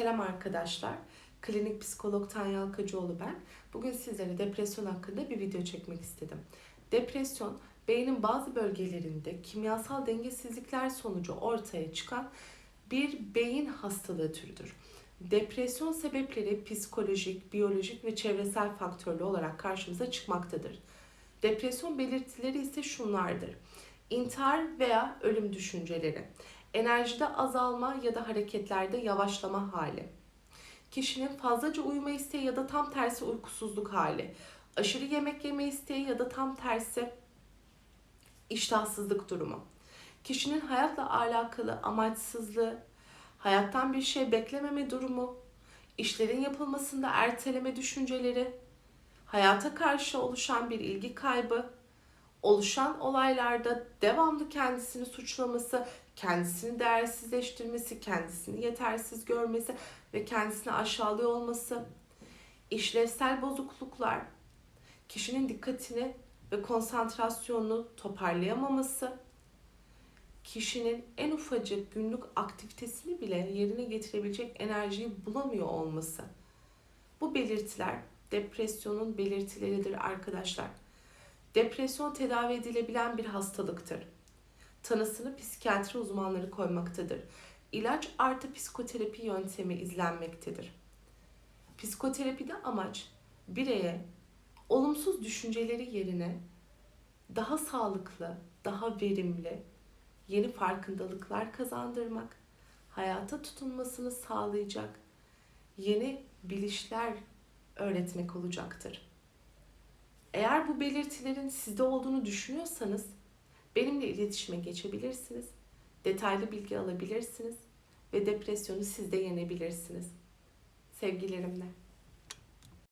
Selam arkadaşlar. Klinik psikolog Tanya Alkacıoğlu ben. Bugün sizlere depresyon hakkında bir video çekmek istedim. Depresyon, beynin bazı bölgelerinde kimyasal dengesizlikler sonucu ortaya çıkan bir beyin hastalığı türüdür. Depresyon sebepleri psikolojik, biyolojik ve çevresel faktörlü olarak karşımıza çıkmaktadır. Depresyon belirtileri ise şunlardır. İntihar veya ölüm düşünceleri, enerjide azalma ya da hareketlerde yavaşlama hali, kişinin fazlaca uyuma isteği ya da tam tersi uykusuzluk hali, aşırı yemek yeme isteği ya da tam tersi iştahsızlık durumu, kişinin hayatla alakalı amaçsızlığı, hayattan bir şey beklememe durumu, işlerin yapılmasında erteleme düşünceleri, hayata karşı oluşan bir ilgi kaybı, oluşan olaylarda devamlı kendisini suçlaması, kendisini değersizleştirmesi, kendisini yetersiz görmesi ve kendisini aşağılıyor olması, işlevsel bozukluklar, kişinin dikkatini ve konsantrasyonunu toparlayamaması, kişinin en ufacık günlük aktivitesini bile yerine getirebilecek enerjiyi bulamıyor olması. Bu belirtiler depresyonun belirtileridir arkadaşlar. Depresyon tedavi edilebilen bir hastalıktır. Tanısını psikiyatri uzmanları koymaktadır. İlaç artı psikoterapi yöntemi izlenmektedir. Psikoterapide amaç bireye olumsuz düşünceleri yerine daha sağlıklı, daha verimli, yeni farkındalıklar kazandırmak, hayata tutunmasını sağlayacak yeni bilişler öğretmek olacaktır. Eğer bu belirtilerin sizde olduğunu düşünüyorsanız benimle iletişime geçebilirsiniz. Detaylı bilgi alabilirsiniz ve depresyonu sizde yenebilirsiniz. Sevgilerimle.